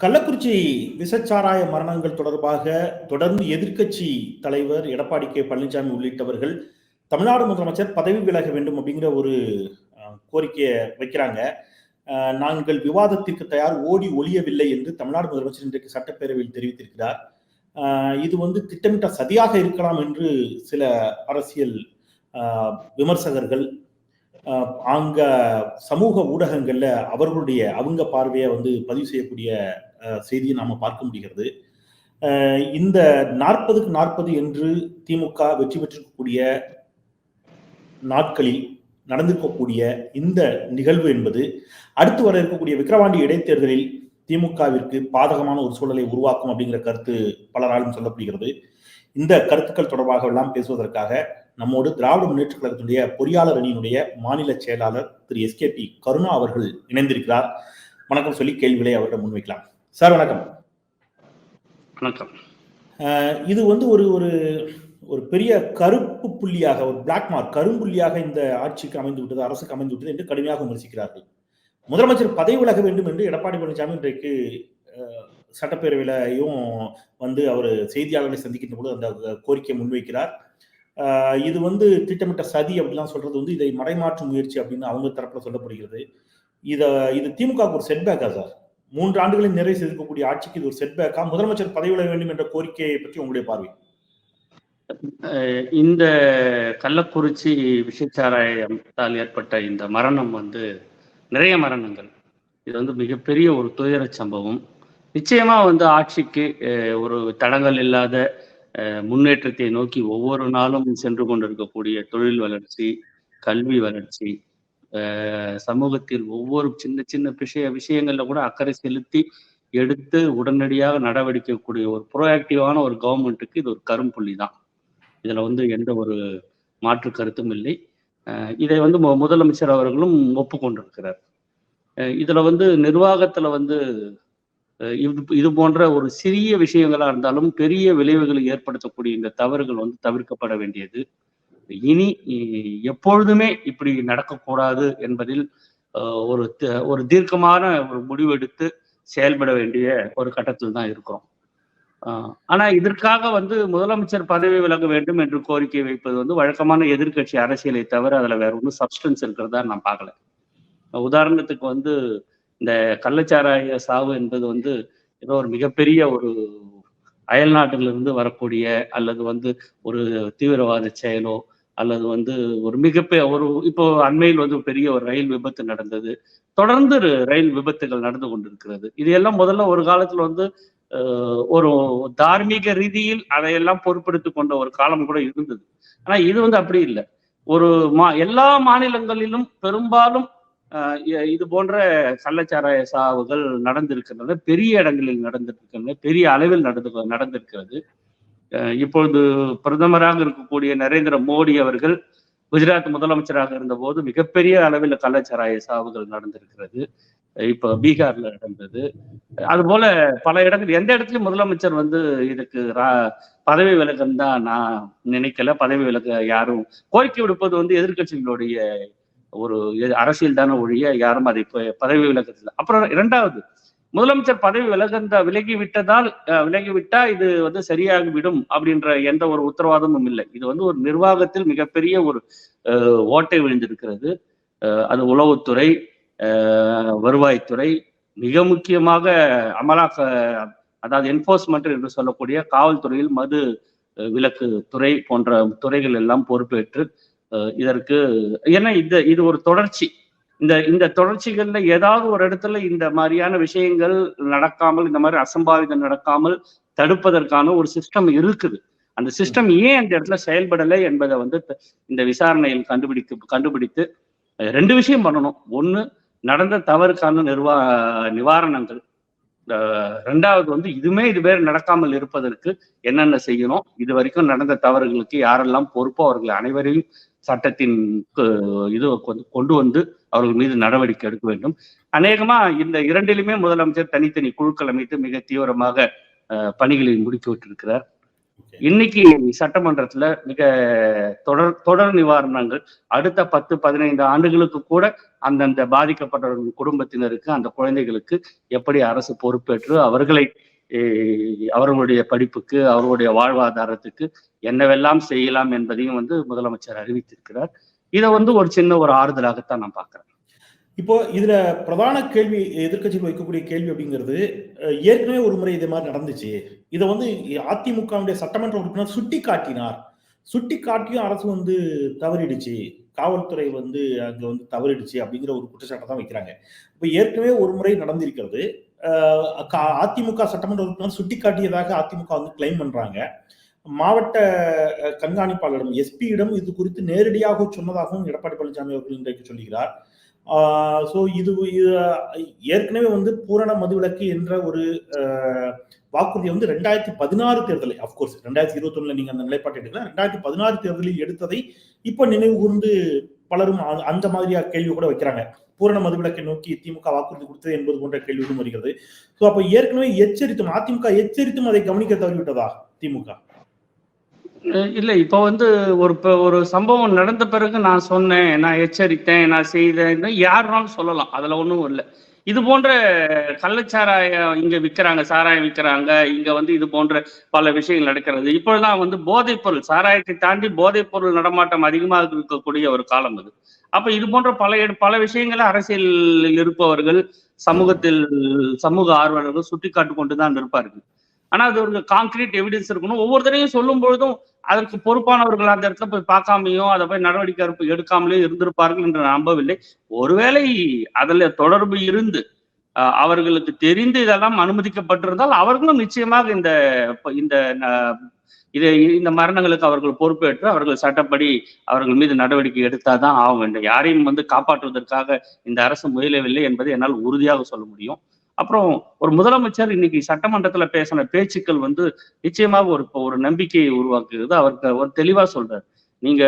கள்ளக்குறிச்சி விசச்சாராய மரணங்கள் தொடர்பாக தொடர்ந்து எதிர்க்கட்சி தலைவர் எடப்பாடி கே பழனிசாமி உள்ளிட்டவர்கள் தமிழ்நாடு முதலமைச்சர் பதவி விலக வேண்டும் அப்படிங்கிற ஒரு கோரிக்கையை வைக்கிறாங்க. நாங்கள் விவாதத்திற்கு தயார் ஓடி ஒழியவில்லை என்று தமிழ்நாடு முதலமைச்சர் இன்றைக்கு சட்டப்பேரவையில் தெரிவித்திருக்கிறார். இது வந்து திட்டமிட்ட சதியாக இருக்கலாம் என்று சில அரசியல் விமர்சகர்கள் அங்க சமூக ஊடகங்கள்ல அவர்களுடைய அவங்க பார்வையை வந்து பதிவு செய்யக்கூடிய செய்தியை நாம் பார்க்க முடிகிறது. இந்த நாற்பதுக்கு நாற்பது என்று திமுக வெற்றி பெற்றிருக்கக்கூடிய நாட்களில் நடந்திருக்கக்கூடிய இந்த நிகழ்வு என்பது அடுத்து வர இருக்கக்கூடிய விக்கிரவாண்டி இடைத்தேர்தலில் திமுகவிற்கு பாதகமான ஒரு சூழலை உருவாக்கும் அப்படிங்கிற கருத்து பலராலும் சொல்லப்படுகிறது. இந்த கருத்துக்கள் தொடர்பாக எல்லாம் பேசுவதற்காக நம்மோடு திராவிட முன்னேற்ற கழகத்தினுடைய பொறியாளர் அணியினுடைய மாநில செயலாளர் திரு எஸ்கேபி கருணா அவர்கள் இணைந்திருக்கிறார். வணக்கம் சொல்லி கேள்விகளை அவரிடம் முன்வைக்கலாம். சார் வணக்கம். வணக்கம். இது வந்து ஒரு ஒரு ஒரு பெரிய கருப்பு புள்ளியாக ஒரு பிளாக் மார்க் கரும்புள்ளியாக இந்த ஆட்சிக்கு அமைந்து விட்டது அரசுக்கு அமைந்து விட்டது என்று கடுமையாக விமர்சிக்கிறார்கள். முதலமைச்சர் பதவி விலக வேண்டும் என்று எடப்பாடி பழனிசாமி இன்றைக்கு சட்டப்பேரவையிலையும் வந்து அவர் செய்தியாளர்களை சந்திக்கின்ற போது அந்த கோரிக்கையை முன்வைக்கிறார். இது வந்து திட்டமிட்ட சதி அப்படிலாம் சொல்றது வந்து இதை மறைமாற்றும் முயற்சி அப்படின்னு அவங்க தரப்புல சொல்லப்படுகிறது. இத இது திமுக ஒரு செட்பேக்கா சார்? மூன்று ஆண்டுகளில் நிறைவு செய்திருக்கக்கூடிய ஆட்சிக்கு இது ஒரு செட்பேக்கா முதலமைச்சர் பதவி விலக வேண்டும் என்ற கோரிக்கையை பற்றி உங்களுடைய பார்வை? அஹ் இந்த கள்ளக்குறிச்சி விஷச்சாராயத்தால் ஏற்பட்ட இந்த மரணம் வந்து நிறைய மரணங்கள். இது வந்து மிகப்பெரிய ஒரு துயர சம்பவம். நிச்சயமா வந்து ஆட்சிக்கு ஒரு தடங்கள் இல்லாத அஹ், முன்னேற்றத்தை நோக்கி ஒவ்வொரு நாளும் சென்று கொண்டிருக்கக்கூடிய தொழில் வளர்ச்சி கல்வி வளர்ச்சி சமூகத்தில் ஒவ்வொரு சின்ன சின்ன விஷய விஷயங்கள்ல கூட அக்கறை செலுத்தி எடுத்து உடனடியாக நடவடிக்கை கூடிய ஒரு ப்ரோஆக்டிவான ஒரு கவர்மெண்ட்டுக்கு இது ஒரு கரும்புள்ளி தான் இதுல வந்து எந்த ஒரு மாற்று கருத்தும் இல்லை. அஹ் இதை வந்து மு- முதலமைச்சர் அவர்களும் ஒப்புக்கொண்டிருக்கிறார். அஹ் இதுல வந்து நிர்வாகத்துல வந்து இது இது போன்ற ஒரு சிறிய விஷயங்களா இருந்தாலும் பெரிய விளைவுகளை ஏற்படுத்தக்கூடிய இந்த தவறுகள் வந்து தவிர்க்கப்பட வேண்டியது. இனி எப்பொழுதுமே இப்படி நடக்கக்கூடாது என்பதில் ஒரு த- ஒரு தீர்க்கமான ஒரு முடிவெடுத்து செயல்பட வேண்டிய ஒரு கட்டத்தில் தான் இருக்கிறோம். ஆஹ் ஆனா இதற்காக வந்து முதலமைச்சர் பதவி விலக வேண்டும் என்று கோரிக்கை வைப்பது வந்து வழக்கமான எதிர்க்கட்சி அரசியலை தவிர அதுல வேற ஒன்றும் சப்ஸ்டன்ஸ் இருக்கிறதா நான் பார்க்கல. உதாரணத்துக்கு வந்து இந்த கள்ளச்சாராய சாவு என்பது வந்து ஏதோ ஒரு மிகப்பெரிய ஒரு அயல் நாட்டிலிருந்து வரக்கூடிய அல்லது வந்து ஒரு தீவிரவாத செயலோ அல்லது வந்து ஒரு மிகப்பெரிய ஒரு இப்போ அண்மையில் வந்து பெரிய ஒரு ரயில் விபத்து நடந்தது. தொடர்ந்து ரயில் விபத்துகள் நடந்து கொண்டிருக்கிறது. இது எல்லாம் முதல்ல ஒரு காலத்துல வந்து ஒரு தார்மீக ரீதியில் அதையெல்லாம் பொறுப்பெடுத்துக் கொண்ட ஒரு காலம் கூட இருந்தது. ஆனா இது வந்து அப்படி இல்லை. ஒரு மா எல்லா மாநிலங்களிலும் பெரும்பாலும் இது போன்ற கள்ளச்சாராய சாவுகள் நடந்திருக்கின்றன பெரிய இடங்களில் நடந்திருக்கின்றன பெரிய அளவில் நடந்து நடந்திருக்கிறது. இப்பொழுது பிரதமராக இருக்கக்கூடிய நரேந்திர மோடி அவர்கள் குஜராத் முதலமைச்சராக இருந்தபோது மிகப்பெரிய அளவில் கள்ளச்சாராய சாவுகள் நடந்திருக்கிறது. இப்போ பீகார்ல நடந்தது. அது போல பல இடங்கள் எந்த இடத்துலயும் முதலமைச்சர் வந்து இதுக்கு ரா- பதவி விலகம் தான் நான் நினைக்கல. பதவி விலக யாரும் கோரிக்கை விடுப்பது வந்து எதிர்க்கட்சிகளுடைய ஒரு எ- அரசியல் தானே ஒழிய யாரும் அதை பதவி விலகத்தில் அப்புறம் இரண்டாவது முதலமைச்சர் பதவி விலகந்த விலகி விட்டதால் அஹ், இது வந்து சரியாகி விடும் அப்படின்ற எந்த ஒரு உத்தரவாதமும் இல்லை. இது வந்து ஒரு நிர்வாகத்தில் மிகப்பெரிய ஒரு ஓட்டை விழுந்திருக்கிறது. அது உளவுத்துறை வருவாய்த்துறை மிக முக்கியமாக அமலாக்க அதாவது என்போர்ஸ்மெண்ட் என்று சொல்லக்கூடிய காவல்துறையில் மது விலக்கு துறை போன்ற துறைகள் எல்லாம் பொறுப்பேற்று இதற்கு ஏன்னா இது இது ஒரு தொடர்ச்சி. இந்த இந்த தொடர்ச்சிகள்ல ஏதாவது ஒரு இடத்துல இந்த மாதிரியான விஷயங்கள் நடக்காமல் இந்த மாதிரி அசம்பாவிதம் நடக்காமல் தடுப்பதற்கான ஒரு சிஸ்டம் இருக்குது. அந்த சிஸ்டம் ஏன் அந்த இடத்துல செயல்படலை என்பதை வந்து இந்த விசாரணையில் கண்டுபிடிக்க கண்டுபிடித்து ரெண்டு விஷயம் பண்ணணும். ஒண்ணு நடந்த தவறுக்கான நிர்வா நிவாரணங்கள். ரெண்டாவது வந்து இதுமே இதுவே நடக்காமல் இருப்பதற்கு என்னென்ன செய்யணும்? இது வரைக்கும் நடந்த தவறுகளுக்கு யாரெல்லாம் பொறுப்போ அவர்கள் அனைவரையும் சட்டத்தின் இது கொண்டு வந்து அவர்கள் மீது நடவடிக்கை எடுக்க வேண்டும். அநேகமா இந்த இரண்டிலுமே முதலமைச்சர் தனித்தனி குழுக்கள் அமைத்து மிக தீவிரமாக அஹ், பணிகளை முடுக்கி விட்டிருக்கிறார். இன்னைக்கு சட்டமன்றத்துல மிக தொடர் தொடர் நிவாரணங்கள் அடுத்த பத்து பதினைந்து ஆண்டுகளுக்கு கூட அந்தந்த பாதிக்கப்பட்டவர்களின் குடும்பத்தினருக்கு அந்த குழந்தைகளுக்கு எப்படி அரசு பொறுப்பேற்று அவர்களை அவர்களுடைய படிப்புக்கு அவர்களுடைய வாழ்வாதாரத்துக்கு என்னவெல்லாம் செய்யலாம் என்பதையும் வந்து முதலமைச்சர் அறிவித்திருக்கிறார். இதை வந்து ஒரு சின்ன ஒரு ஆறுதலாகத்தான் நான் பார்க்குறேன். இப்போ இதுல பிரதான கேள்வி எதிர்க்கட்சிகள் வைக்கக்கூடிய கேள்வி அப்படிங்கிறது ஏற்கனவே ஒரு முறை இதே மாதிரி நடந்துச்சு. இதை வந்து அதிமுகவுடைய சட்டமன்ற உறுப்பினர் சுட்டி காட்டினார் சுட்டி காட்டியும் அரசு வந்து தவறிடுச்சு. காவல்துறை வந்து அங்க வந்து தவறிடுச்சு அப்படிங்கிற ஒரு குற்றச்சாட்டை தான் வைக்கிறாங்க. இப்போ ஏற்கனவே ஒரு முறை நடந்திருக்கிறது. அதிமுக சட்டமன்ற உறுப்பினர் சுட்டி காட்டியதாக அதிமுக வந்து கிளைம் பண்றாங்க. மாவட்ட அஹ், கண்காணிப்பாளரிடம் எஸ்பியிடம் இது குறித்து நேரடியாக சொன்னதாகவும் எடப்பாடி பழனிசாமி அவர்கள் இன்றைக்கு சொல்லுகிறார் ஸோ இது இது ஏற்கனவே வந்து பூரண மதுவிலக்கு என்ற ஒரு வாக்குறுதியை வாக்குறுதி வந்து ரெண்டாயிரத்தி பதினாறு தேர்தலில் அஃப்கோர்ஸ் ரெண்டாயிரத்தி இருபத்தொன்னுல நீங்க அந்த நிலைப்பாட்டை எடுக்கலாம் ரெண்டாயிரத்தி பதினாறு தேர்தலில் எடுத்ததை இப்போ நினைவு கூர்ந்து பலரும் அந்த மாதிரியா கேள்வி கூட வைக்கிறாங்க. பூரண மதுவிலக்கை நோக்கி திமுக வாக்குறுதி கொடுத்தது என்பது போன்ற கேள்விகளும் வருகிறது. ஸோ அப்போ ஏற்கனவே எச்சரித்தும் அதிமுக எச்சரித்தும் அதை கவனிக்க தவறிவிட்டதா திமுக? இல்லை இப்போ வந்து ஒரு ஒரு சம்பவம் நடந்த பிறகு நான் சொன்னேன் நான் எச்சரித்தேன் நான் செய்தேன் யாருனாலும் சொல்லலாம். அதில் ஒன்றும் இல்லை. இது போன்ற கள்ளச்சாராயம் இங்கே விற்கிறாங்க சாராயம் விற்கிறாங்க இங்கே வந்து இது போன்ற பல விஷயங்கள் நடக்கிறது. இப்பொழுதுதான் வந்து போதைப் பொருள் சாராயத்தை தாண்டி போதைப் பொருள் நடமாட்டம் அதிகமாக இருக்கக்கூடிய ஒரு காலம் அது. அப்போ இது போன்ற பல பல விஷயங்களை அரசியலில் இருப்பவர்கள் சமூகத்தில் சமூக ஆர்வலர்கள் சுட்டி காட்டு கொண்டு தான் இருப்பார்கள். ஆனா அது ஒரு கான்கிரீட் எவிடன்ஸ் இருக்கணும். ஒவ்வொரு தடையும் சொல்லும் பொழுதும் அதற்கு பொறுப்பானவர்கள் அந்த இடத்துல போய் பார்க்காமையோ அதை போய் நடவடிக்கை எடுப்பு- எடுக்காமலேயோ இருந்திருப்பார்கள் என்று நம்பவில்லை. ஒருவேளை அதுல தொடர்பு இருந்து அஹ், அவர்களுக்கு தெரிந்து இதெல்லாம் அனுமதிக்கப்பட்டிருந்தால் அவர்களும் நிச்சயமாக இந்த இந்த இதை இந்த மரணங்களுக்கு அவர்கள் பொறுப்பேற்று அவர்கள் சட்டப்படி அவர்கள் மீது நடவடிக்கை எடுத்தாதான் ஆக வேண்டும் யாரையும் வந்து காப்பாற்றுவதற்காக இந்த அரசு முயலவில்லை என்பதை என்னால் உறுதியாக சொல்ல முடியும். அப்புறம் ஒரு முதலமைச்சர் இன்னைக்கு சட்டமன்றத்துல பேசின பேச்சுக்கள் வந்து நிச்சயமாக ஒரு ஒரு நம்பிக்கையை உருவாக்குகிறது அவருக்கு ஒரு தெளிவா சொல்றாரு. நீங்க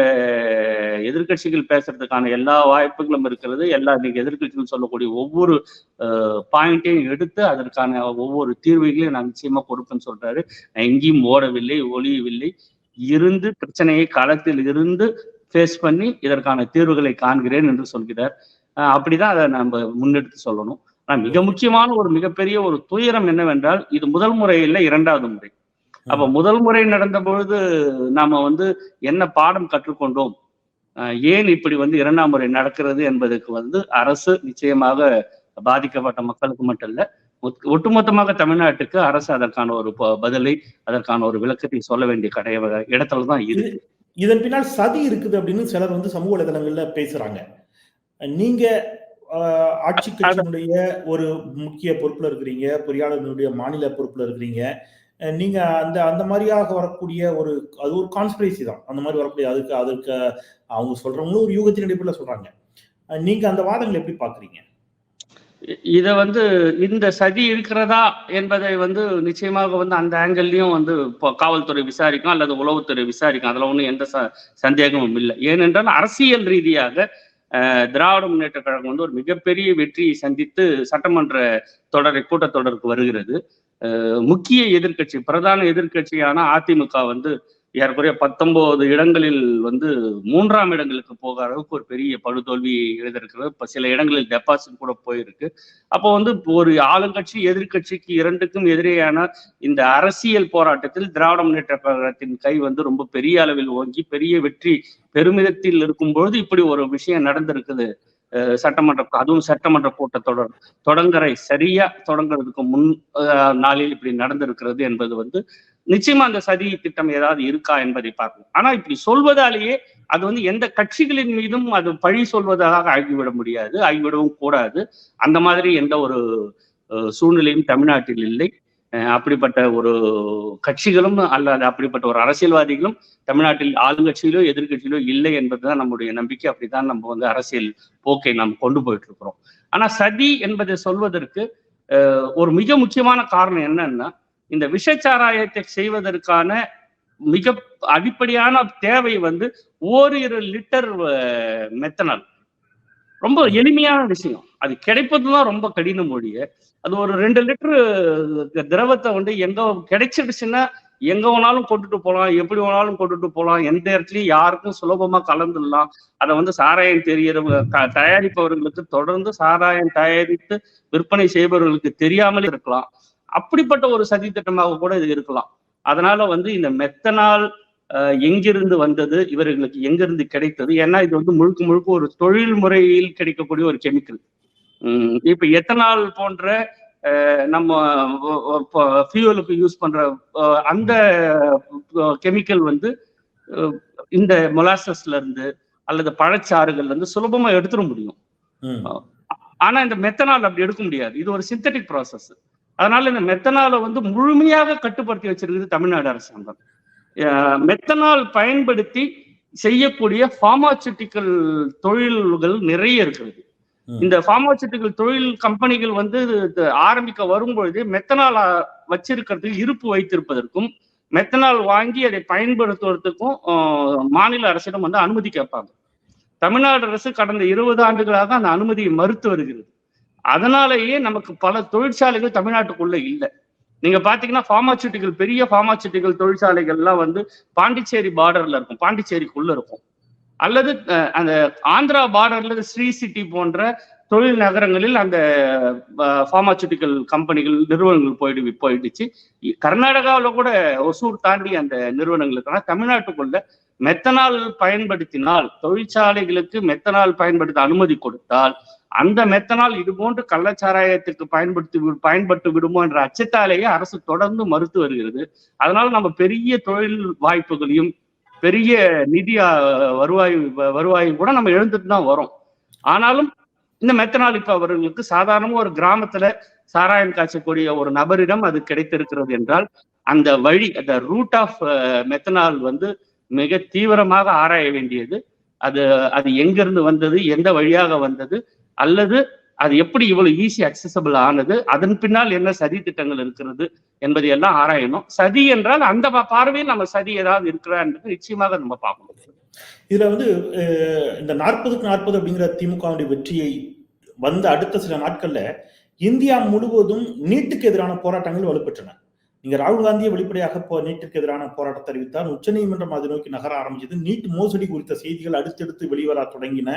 எதிர்க்கட்சிகள் பேசுறதுக்கான எல்லா வாய்ப்புகளும் இருக்கிறது. எல்லா நீங்க எதிர்கட்சிகள் சொல்லக்கூடிய ஒவ்வொரு பாயிண்ட்டையும் எடுத்து அதற்கான ஒவ்வொரு தீர்வுகளையும் நான் நிச்சயமா கொடுப்பேன்னு சொல்றாரு. நான் எங்கேயும் ஓடவில்லை ஒளியவில்லை. இருந்து பிரச்சனையை களத்தில் இருந்து ஃபேஸ் பண்ணி இதற்கான தீர்வுகளை காண்கிறேன் என்று சொல்கிறார். அப்படிதான் அதை நம்ம முன்னெடுத்து சொல்லணும். ஆனா மிக முக்கியமான ஒரு மிகப்பெரிய ஒரு துயரம் என்னவென்றால் இது முதல் முறை இல்லை இரண்டாவது முறை. அப்ப முதல் முறை நடந்த பொழுது நாம வந்து என்ன பாடம் கற்றுக்கொண்டோம்? ஏன் இப்படி வந்து இரண்டாம் முறை நடக்கிறது என்பதற்கு வந்து அரசு நிச்சயமாக பாதிக்கப்பட்ட மக்களுக்கு மட்டும் இல்ல ஒட்- ஒட்டுமொத்தமாக தமிழ்நாட்டுக்கு அரசு அதற்கான ஒரு பதிலை அதற்கான ஒரு விளக்கத்தை சொல்ல வேண்டிய கடை இடத்துல தான் இருக்கு. இதன் பின்னால் சதி இருக்குது அப்படின்னு சிலர் வந்து சமூக வலைதளங்கள்ல பேசுறாங்க. நீங்க ஆட்சி கட்சியினுடைய ஒரு முக்கிய பொறுப்புல இருக்கிறீங்க பொறியாளர்களுடைய மாநில பொறுப்புல இருக்கிறீங்க. நீங்க அந்த அந்த மாதிரியாக வரக்கூடிய ஒரு அது ஒரு கான்ஸ்பிரசி தான். அந்த மாதிரி வரக்கூடிய அதுக்கு அதுக்கு அவங்க சொல்றவங்களும் ஒரு யூகத்தின் அடிப்படையில் சொல்றாங்க. நீங்க அந்த வாதங்களை எப்படி பாக்குறீங்க இத வந்து இந்த சதி இருக்கிறதா என்பதை வந்து நிச்சயமாக வந்து அந்த ஆங்கிள்லயும் வந்து இப்போ காவல்துறை விசாரிக்கும் அல்லது உளவுத்துறை விசாரிக்கும். அதுல ஒன்றும் எந்த சந்தேகமும் இல்லை. ஏனென்றால் அரசியல் ரீதியாக திராவிட முன்னேற்ற கழகம் வந்து ஒரு மிகப்பெரிய வெற்றியை சந்தித்து சட்டமன்ற தொடரை கூட்டத்தொடருக்கு வருகிறது. முக்கிய எதிர்க்கட்சி பிரதான எதிர்க்கட்சியான அதிமுக வந்து ஏறக்குறைய பத்தொன்பது இடங்களில் வந்து மூன்றாம் இடங்களுக்கு போகிற அளவுக்கு ஒரு பெரிய படுதோல்வி எழுதியிருக்கிறது. இப்போ சில இடங்களில் டெபாசிட் கூட போயிருக்கு. அப்போ வந்து ஒரு ஆளுங்கட்சி எதிர்கட்சிக்கு இரண்டுக்கும் எதிரேயான இந்த அரசியல் போராட்டத்தில் திராவிட முன்னேற்ற கழகத்தின் கை வந்து ரொம்ப பெரிய அளவில் ஓங்கி பெரிய வெற்றி பெருமிதத்தில் இருக்கும்பொழுது இப்படி ஒரு விஷயம் நடந்திருக்குது. அஹ் சட்டமன்ற அதுவும் சட்டமன்ற கூட்டத்தொடர் தொடங்குற சரியா தொடங்குறதுக்கு முன் நாளில் இப்படி நடந்திருக்கிறது என்பது வந்து நிச்சயமா அந்த சதி திட்டம் ஏதாவது இருக்கா என்பதை பார்க்கணும் ஆனா இப்படி சொல்வதாலேயே அது வந்து எந்த கட்சிகளின் மீதும் அது பழி சொல்வதாக ஆகிவிட முடியாது ஆகிவிடவும் கூடாது. அந்த மாதிரி எந்த ஒரு சூழ்நிலையும் தமிழ்நாட்டில் இல்லை. அஹ், அப்படிப்பட்ட ஒரு கட்சிகளும் அல்லது அப்படிப்பட்ட ஒரு அரசியல்வாதிகளும் தமிழ்நாட்டில் ஆளுங்கட்சியிலோ எதிர்கட்சியிலோ இல்லை என்பதுதான் நம்முடைய நம்பிக்கை. அப்படித்தான் நம்ம வந்து அரசியல் போக்கை நாம் கொண்டு போயிட்டு இருக்கிறோம் ஆனா சதி என்பதை சொல்வதற்கு ஒரு மிக முக்கியமான காரணம் என்னன்னா இந்த விஷச்சாராயத்தை செய்வதற்கான மிக அடிப்படையான தேவை வந்து ஓரிரு லிட்டர் மெத்தனால். ரொம்ப எளிமையான விஷயம். அது கிடைப்பதுதான் ரொம்ப கடினம் மொழிய. அது ஒரு ரெண்டு லிட்டரு திரவத்தை வந்து எங்க கிடைச்சிடுச்சுன்னா எங்க வேணாலும் கொண்டுட்டு போகலாம் எப்படி வேணாலும் கொண்டுட்டு போகலாம் எந்த இடத்துலயும் யாருக்கும் சுலபமா கலந்துடலாம். அதை வந்து சாராயம் தெரியறவங்க த- தயாரிப்பவர்களுக்கு தொடர்ந்து சாராயம் தயாரித்து விற்பனை செய்பவர்களுக்கு தெரியாமலே இருக்கலாம். அப்படிப்பட்ட ஒரு சதி திட்டமாக கூட இது இருக்கலாம். அதனால வந்து இந்த மெத்தனால் எங்கிருந்து வந்தது இவர்களுக்கு எங்கிருந்து கிடைத்தது ஏன்னா இது வந்து முழுக்க முழுக்க ஒரு தொழில் முறையில் கிடைக்கக்கூடிய ஒரு கெமிக்கல். இப்ப எத்தனால் போன்ற நம்ம ஃபியூலுக்கு யூஸ் பண்ற அந்த கெமிக்கல் வந்து இந்த மொலாசஸ்ல இருந்து அல்லது பழச்சாறுகள்ல இருந்து சுலபமா எடுத்துட முடியும். ஆனா இந்த மெத்தனால் அப்படி எடுக்க முடியாது. இது ஒரு சிந்தட்டிக் ப்ராசஸ் அதனால இந்த மெத்தனாலை வந்து முழுமையாக கட்டுப்படுத்தி வச்சிருக்குது தமிழ்நாடு அரசாங்கம். மெத்தனால் பயன்படுத்தி செய்யக்கூடிய ஃபார்மாசூட்டிக்கல் தொழில்கள் நிறைய இருக்கிறது. இந்த ஃபார்மாசூட்டிக்கல் தொழில் கம்பெனிகள் வந்து ஆரம்பிக்க வரும்பொழுது மெத்தனால் வச்சிருக்கிறதுக்கு இருப்பு வைத்திருப்பதற்கும் மெத்தனால் வாங்கி அதை பயன்படுத்துவதற்கும் மாநில அரசிடம் வந்து அனுமதி கேட்பாங்க. தமிழ்நாடு அரசு கடந்த இருபது ஆண்டுகளாக அந்த அனுமதியை மறுத்து வருகிறது. அதனாலேயே நமக்கு பல தொழிற்சாலைகள் தமிழ்நாட்டுக்குள்ள இல்லை. நீங்க பாத்தீங்கன்னா ஃபார்மாசூட்டிக்கல் பெரிய ஃபார்மாசூட்டிக்கல் தொழிற்சாலைகள்லாம் வந்து பாண்டிச்சேரி பார்டர்ல இருக்கும். பாண்டிச்சேரிக்குள்ள இருக்கும். அல்லது அந்த ஆந்திரா பார்டர்ல ஸ்ரீ சிட்டி போன்ற தொழில் நகரங்களில் அந்த ஃபார்மாசூட்டிக்கல் கம்பெனிகள் நிறுவனங்கள் போயிடு போயிடுச்சு. கர்நாடகாவில் கூட ஒசூர் தாண்டி அந்த நிறுவனங்களுக்கு ஆனா தமிழ்நாட்டுக்குள்ள மெத்தனால் பயன்படுத்தினால் தொழிற்சாலைகளுக்கு மெத்தனால் பயன்படுத்த அனுமதி கொடுத்தால் அந்த மெத்தனால் இது போன்று கள்ளச்சாராயத்திற்கு பயன்படுத்தி வி- பயன்பட்டு விடுமோ என்ற அச்சத்தாலேயே அரசு தொடர்ந்து மறுத்து வருகிறது. அதனால் நம்ம பெரிய தொழில் வாய்ப்புகளையும் பெரிய நிதி வருவாய் வருவாயும் கூட நம்ம எழுந்துட்டு தான் வரோம். ஆனாலும் இந்த மெத்தனால் இப்ப அவர்களுக்கு சாதாரணமா ஒரு கிராமத்துல சாராயம் காய்ச்சக்கூடிய ஒரு நபரிடம் அது கிடைத்திருக்கிறது என்றால் அந்த வழி அந்த ரூட் ஆஃப் மெத்தனால் வந்து மிக தீவிரமாக ஆராய வேண்டியது. அது அது எங்கிருந்து வந்தது எந்த வழியாக வந்தது அல்லது அது எப்படி இவ்வளவு ஈஸி அக்சசபிள் ஆனது? அதன் பின்னால் என்ன சதி திட்டங்கள் இருக்கிறது என்பதை எல்லாம் ஆராயணும். சதி என்றால் அந்த பார்வையில் நம்ம சதி ஏதாவது இருக்கிறா என்பது நிச்சயமாக நம்ம பார்க்கணும். இதுல வந்து இந்த நாற்பதுக்கு நாற்பது அப்படிங்கிற திமுகவுடைய வெற்றியை வந்த அடுத்த சில நாட்கள்ல இந்தியா முழுவதும் நீட்டுக்கு எதிரான போராட்டங்கள் வலுப்பெற்றன. நீங்க ராகுல் காந்தியை வெளிப்படையாக நீட்டிற்கு எதிரான போராட்டத்தை அறிவித்தார் உச்சநீதிமன்றம் அதை நோக்கி நகர ஆரம்பிச்சது. நீட் மோசடி குறித்த செய்திகள் அடுத்தடுத்து வெளிவர தொடங்கின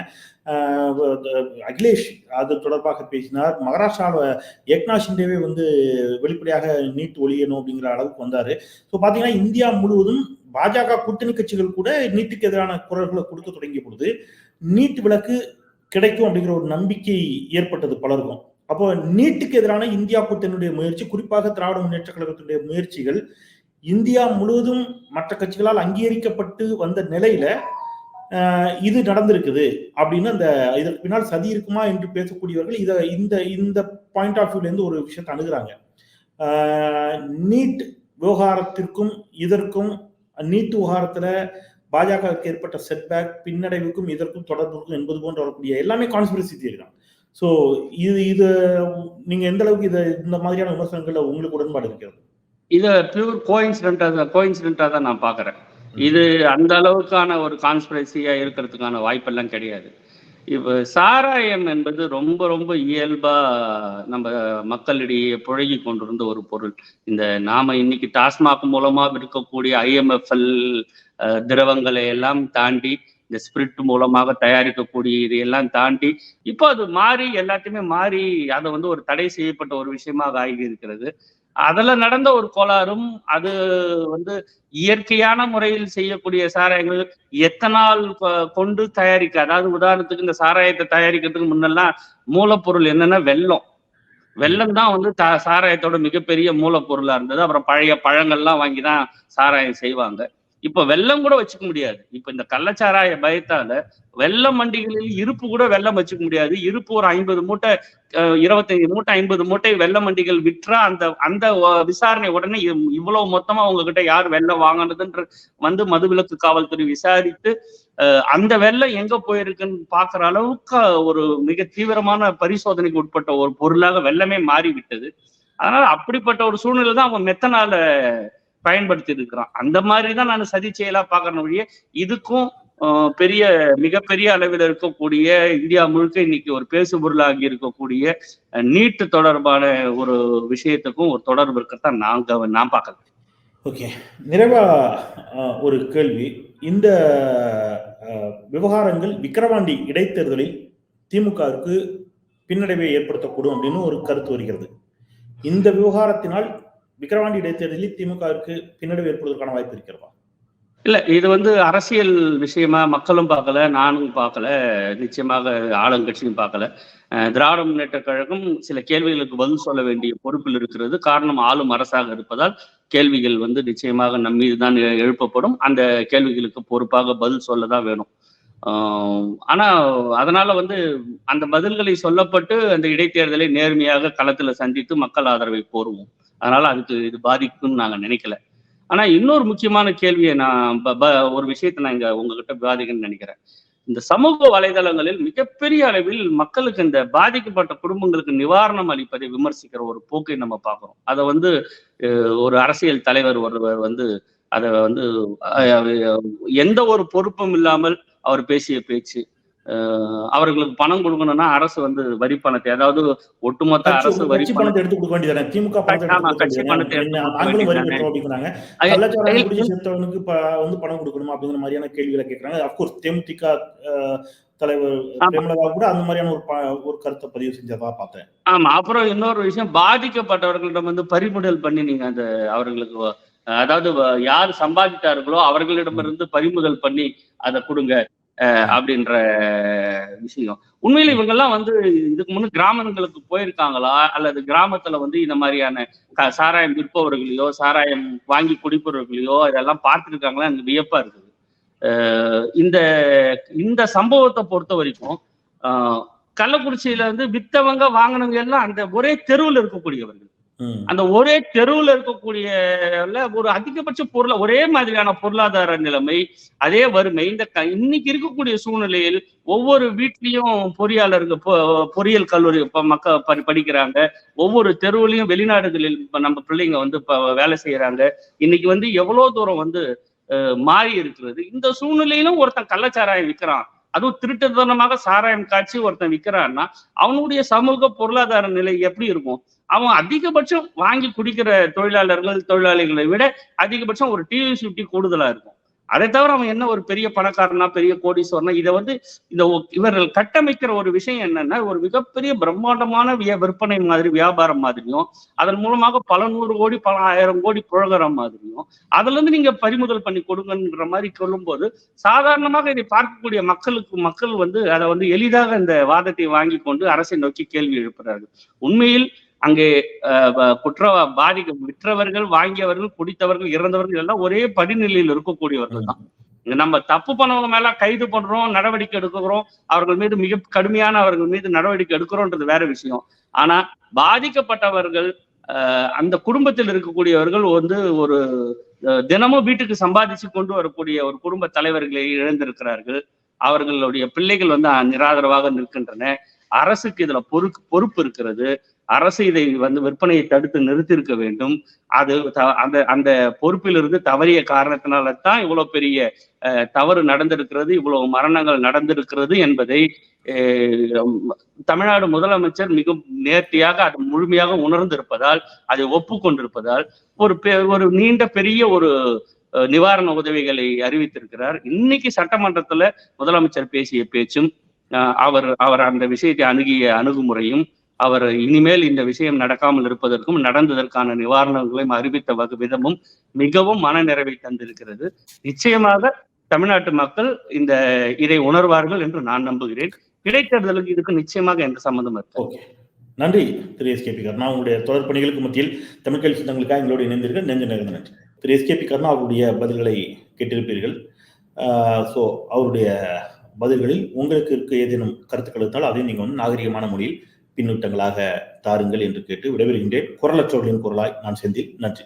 அகிலேஷ் அது தொடர்பாக பேசினார். மகாராஷ்டிராவில் ஏக்நாத் ஷிண்டேவே வந்து வெளிப்படையாக நீட் ஒழியணும் அப்படிங்கிற அளவுக்கு வந்தாரு. ஸோ பாத்தீங்கன்னா இந்தியா முழுவதும் பாஜக கூட்டணி கட்சிகள் கூட நீட்டுக்கு எதிரான குரல்களை கொடுக்க தொடங்கிய பொழுது நீட் விலக்கு கிடைக்கும் அப்படிங்கிற ஒரு நம்பிக்கை ஏற்பட்டது பலருக்கும். அப்போ நீட்டுக்கு எதிரான இந்தியா கூட்டணியுடைய முயற்சி குறிப்பாக திராவிட முன்னேற்ற கழகத்தினுடைய முயற்சிகள் இந்தியா முழுவதும் மற்ற கட்சிகளால் அங்கீகரிக்கப்பட்டு வந்த நிலையில இது நடந்திருக்குது அப்படின்னு அந்த இதற்கு பின்னால் சதி இருக்குமா என்று பேசக்கூடியவர்கள் இதை இந்த இந்த பாயிண்ட் ஆஃப் வியூலேருந்து ஒரு விஷயத்தை அணுகிறாங்க. நீட் விவகாரத்திற்கும் இதற்கும் நீட் விவகாரத்துல பாஜகவுக்கு ஏற்பட்ட செட்பேக் பின்னடைவுக்கும் இதற்கும் தொடர்பு இருக்கும் என்பது போன்ற வரக்கூடிய எல்லாமே கான்ஸ்பிரசி தியரி தான். ஸோ இது இது நீங்க எந்த அளவுக்கு இதை இந்த மாதிரியான விமர்சனங்கள்ல உங்களுக்கு உடன்பாடு இருக்கிறது? இதை பியூர் கோயின்சிடென்டா தான் கோயின்சிடென்டா தான் நான் பார்க்கறேன் இது அந்த அளவுக்கான ஒரு கான்ஸ்பிரசியா இருக்கிறதுக்கான வாய்ப்பெல்லாம் கிடையாது. இப்ப சாராயம் என்பது ரொம்ப ரொம்ப இயல்பா நம்ம மக்களிடையே புழகி கொண்டிருந்த ஒரு பொருள். இந்த நாம இன்னைக்கு டாஸ்மாக் மூலமா விற்கக்கூடிய ஐஎம்எஃப்எல் திரவங்களை எல்லாம் தாண்டி இந்த ஸ்பிரிட் மூலமாக தயாரிக்கக்கூடிய இதையெல்லாம் தாண்டி இப்போ அது மாறி எல்லாத்தையுமே மாறி அதை வந்து ஒரு தடை செய்யப்பட்ட ஒரு விஷயமாக ஆகி இருக்கிறது அதுல நடந்த ஒரு கோளாறும் அது வந்து இயற்கையான முறையில் செய்யக்கூடிய சாராயங்கள் எத்தனால் கொண்டு தயாரிக்க அதாவது உதாரணத்துக்கு இந்த சாராயத்தை தயாரிக்கிறதுக்கு முன்னெல்லாம் மூலப்பொருள் என்னன்னா வெல்லம். வெல்லம் தான் வந்து த சாராயத்தோட மிகப்பெரிய மூலப்பொருளா இருந்தது. அப்புறம் பழைய பழங்கள்லாம் வாங்கி தான் சாராயம் செய்வாங்க. இப்ப வெள்ளம் கூட வச்சுக்க முடியாது. இப்ப இந்த கள்ளச்சாராய பயத்தால வெள்ளம் மண்டிகளில் இருப்பு கூட வெள்ளம் வச்சுக்க முடியாது. இருப்பு ஒரு ஐம்பது மூட்டை இருபத்தைந்து மூட்டை ஐம்பது மூட்டை வெள்ள மண்டிகள் விற்றா அந்த அந்த விசாரணை உடனே இவ்- இவ்வளவு மொத்தமா உங்ககிட்ட யார் வெள்ளம் வாங்கினதுன்ற வந்து மதுவிலக்கு காவல்துறை விசாரித்து அஹ், அந்த வெள்ளம் எங்க போயிருக்குன்னு பாக்குற அளவுக்கு ஒரு மிக தீவிரமான பரிசோதனைக்கு உட்பட்ட ஒரு பொருளாக வெள்ளமே மாறிவிட்டது. அதனால அப்படிப்பட்ட ஒரு சூழ்நிலை தான் அவன் மெத்தனால பயன்படுத்தி இருக்கிறான் அந்த மாதிரி தான் நான் சதி செயலா பாக்குறேன் ஒழிய இதுக்கும் பெரிய மிகப்பெரிய அளவில் இருக்கக்கூடிய இந்தியா முழுக்க இன்னைக்கு ஒரு பேசு பொருளாகி இருக்கக்கூடிய நீட்டு தொடர்பான ஒரு விஷயத்துக்கும் ஒரு தொடர்பு இருக்கத்தான் நான் கவ- நான் பார்க்கல ஓகே. நிறைவா ஒரு கேள்வி. இந்த விவகாரங்கள் விக்கிரவாண்டி இடைத்தேர்தலில் திமுகவுக்கு பின்னடைவை ஏற்படுத்தக்கூடும் அப்படின்னு ஒரு கருத்து வருகிறது. இந்த விவகாரத்தினால் விக்கிரவாண்டி இடைத்தேர்தலில் திமுகவிற்கு பின்னடைவு ஏற்படுவதற்கான வாய்ப்பு இருக்கிறதா? இல்ல இது வந்து அரசியல் விஷயமா மக்களும் பார்க்கல, நானும் பார்க்கல. நிச்சயமாக ஆளுங்கட்சியும் பார்க்கல. திராவிட முன்னேற்றக் கழகம் சில கேள்விகளுக்கு பதில் சொல்ல வேண்டிய பொறுப்பில் இருக்கிறது. காரணம் ஆளும் அரசாக இருப்பதால் கேள்விகள் வந்து நிச்சயமாக நம் மீது தான் எழுப்பப்படும். அந்த கேள்விகளுக்கு பொறுப்பாக பதில் சொல்ல தான் வேணும். ஆனா அதனால வந்து அந்த பதில்களை சொல்லப்பட்டு அந்த இடைத்தேர்தலை நேர்மையாக களத்துல சந்தித்து மக்கள் ஆதரவை கோருவோம். அதனால அதுக்கு இது பாதிக்கும்னு நாங்க நினைக்கல. ஆனா இன்னொரு முக்கியமான கேள்வியை நான் ப ப ஒரு விஷயத்த நான் இங்க உங்ககிட்ட விவாதிக்கணும்னு நினைக்கிறேன். இந்த சமூக வலைதளங்களில் மிகப்பெரிய அளவில் மக்களுக்கு இந்த பாதிக்கப்பட்ட குடும்பங்களுக்கு நிவாரணம் அளிப்பதை விமர்சிக்கிற ஒரு போக்கை நம்ம பார்க்கிறோம். அதை வந்து ஒரு அரசியல் தலைவர் ஒருவர் வந்து அதை வந்து எந்த ஒரு பொறுப்பும் இல்லாமல் அவர் பேசிய பேச்சு. அவர்களுக்கு பணம் குடுக்கணும்னா அரசு வந்து வரி பணத்தை அதாவது ஒட்டுமொத்த அரசு வரி பணத்தை எடுத்து குடுக்க வேண்டியது தானே. திமுக பணத்தை எடுத்து ஆமா குடுக்க கட்சி வேண்டியது பணத்தை தானே. எடுத்து குடுக்க நாங்களும் வரி வேண்டியது தானே. கட்டுறோம் அப்படிங்கிறாங்க. அது கள்ளச்சாராயம் இல் குடிச்சு இல் செத்தவனுக்கு இப்ப வந்து பணம் குடுக்கணுமா அப்படிங்கிற மாதிரியான கேள்விகள கேட்கிறாங்க. அஃப்கோர்ஸ் தேமுதிக தலைவர். பிரேமலதா கூட அந்த மாதிரியான ஒரு ஒரு கருத்த பதிவு செஞ்சதா பார்த்தேன். ஆமா. அப்புறம் இன்னொரு விஷயம் பாதிக்கப்பட்டவர்களிடம் வந்து பறிமுதல் பண்ணி நீங்க அந்த அவர்களுக்கு அதாவது யார் சம்பாதித்தார்களோ அவர்களிடமிருந்து பறிமுதல் பண்ணி அதை கொடுங்க அப்படின்ற விஷயம். உண்மையில இவங்கெல்லாம் வந்து இதுக்கு முன்னே கிராமங்களுக்கு போயிருக்காங்களா? அல்லது கிராமத்துல வந்து இந்த மாதிரியான சாராயம் விற்பவர்களையோ, சாராயம் வாங்கி குடிப்பவர்களையோ இதெல்லாம் பார்த்துருக்காங்களா எனக்கு வியப்பா இருக்குது. இந்த இந்த சம்பவத்தை பொறுத்த வரைக்கும் கள்ளக்குறிச்சியில வந்து வித்தவங்க, வாங்கினவங்க எல்லாம் அந்த ஒரே தெருவுல இருக்கக்கூடியவர்கள். அந்த ஒரே தெருவுல இருக்கக்கூடிய ஒரு அதிகபட்ச பொருள ஒரே மாதிரியான பொருளாதார நிலைமை, அதே வறுமை இந்த இன்னைக்கு இருக்கக்கூடிய சூழ்நிலையில் ஒவ்வொரு வீட்லயும் பொறியாளர்கள் பொ பொறியியல் கல்லூரி மக்க படிக்கிறாங்க. ஒவ்வொரு தெருவுலயும் வெளிநாடுகளில் இப்ப நம்ம பிள்ளைங்க வந்து வேலை செய்யறாங்க இன்னைக்கு வந்து எவ்வளவு தூரம் வந்து மாறி இருக்கிறது. இந்த சூழ்நிலையிலும் ஒருத்தன் கள்ளச்சாராயம் விக்கிறான். அதுவும் திருட்டுத்தனமாக சாராயம் காய்ச்சி ஒருத்தன் விக்கிறான்னா, அவனுடைய சமூக பொருளாதார நிலை எப்படி இருக்கும்? அவன் அதிகபட்சம் வாங்கி குடிக்கிற தொழிலாளர்கள், தொழிலாளிகளை விட அதிகபட்சம் ஒரு டிவிஎஸ்-50 கூடுதலா இருக்கும். அதை தவிர அவன் என்ன ஒரு பெரிய பணக்காரனா, பெரிய கோடீஸ்வரனா இதை வந்து இந்த ஒ இவர்கள் கட்டமைக்கிற ஒரு விஷயம் என்னன்னா, ஒரு மிகப்பெரிய பிரம்மாண்டமான விய விற்பனை மாதிரி, வியாபாரம் மாதிரியும், அதன் மூலமாக பல நூறு கோடி, பல ஆயிரம் கோடி புழகிற மாதிரியும், அதுலருந்து நீங்க பறிமுதல் பண்ணி கொடுங்கன்ற மாதிரி சொல்லும்போது, சாதாரணமாக இதை பார்க்கக்கூடிய மக்களுக்கு மக்கள் வந்து அதை வந்து எளிதாக இந்த வாதத்தை வாங்கிக் கொண்டு அரசை நோக்கி கேள்வி எழுப்புகிறார்கள். உண்மையில் அங்கே குற்ற பாதிக்க விற்றவர்கள், வாங்கியவர்கள், குடித்தவர்கள், இறந்தவர்கள் எல்லாம் ஒரே படிநிலையில் இருக்கக்கூடியவர்கள் தான். நம்ம தப்பு பண்ணவங்க மேல கைது பண்றோம், நடவடிக்கை எடுக்கிறோம். அவர்கள் மீது மிக கடுமையான அவர்கள் மீது நடவடிக்கை எடுக்கிறோம்ன்றது வேற விஷயம். ஆனா பாதிக்கப்பட்டவர்கள், அந்த குடும்பத்தில் இருக்கக்கூடியவர்கள் வந்து ஒரு தினமும் வீட்டுக்கு சம்பாதிச்சு கொண்டு வரக்கூடிய ஒரு குடும்ப தலைவர்களை இழந்திருக்கிறார்கள். அவர்களுடைய பிள்ளைகள் வந்து நிராதரவாக நிற்கின்றன. அரசுக்கு இதுல பொறுப்பு பொறுப்பு இருக்கிறது. அரசு இதை வந்து விற்பனையை தடுத்து நிறுத்தியிருக்க வேண்டும். அது த அந்த அந்த பொறுப்பிலிருந்து தவறிய காரணத்தினால தான் இவ்வளோ பெரிய தவறு நடந்திருக்கிறது. இவ்வளவு மரணங்கள் நடந்திருக்கிறது என்பதை தமிழ்நாடு முதலமைச்சர் மிகவும் நேர்த்தியாக அது முழுமையாக உணர்ந்திருப்பதால், அதை ஒப்புக்கொண்டிருப்பதால், ஒரு பெ ஒரு நீண்ட பெரிய ஒரு நிவாரண உதவிகளை அறிவித்திருக்கிறார். இன்னைக்கு சட்டமன்றத்துல முதலமைச்சர் பேசிய பேச்சும், அவர் அவர் அந்த விஷயத்தை அணுகிய அணுகுமுறையும், அவர் இனிமேல் இந்த விஷயம் நடக்காமல் இருப்பதற்கும், நடந்ததற்கான நிவாரணங்களையும் அறிவித்த வகு விதமும் மிகவும் மனநிறைவை தந்திருக்கிறது. நிச்சயமாக தமிழ்நாட்டு மக்கள் இந்த இதை உணர்வார்கள் என்று நான் நம்புகிறேன். இடைத்தேர்தலுக்கு இதுக்கு நிச்சயமாக எந்த சம்மந்தம் இருக்காது. ஓகே. நன்றி திரு பி கர்ணா உங்களுடைய தொடர் பணிகளுக்கு மத்தியில் தமிழ் கல்வி சொந்தங்களுக்காக எங்களோடு இணைந்திருக்க நெஞ்ச நிறைந்த நன்றி. திரு எஸ்.கே.பி. கருணா அவருடைய பதில்களை கேட்டிருப்பீர்கள். ஸோ அவருடைய பதில்களில் உங்களுக்கு இருக்க ஏதேனும் கருத்துக்கள் இருந்தால் அதையும் நீங்கள் வந்து நாகரிகமான மொழியில் பின்னூட்டங்களாக தாருங்கள் என்று கேட்டு விடைபெறுகின்றேன். குரலற்றவர்களின் குரலாய் நான் செந்தில். நன்றி.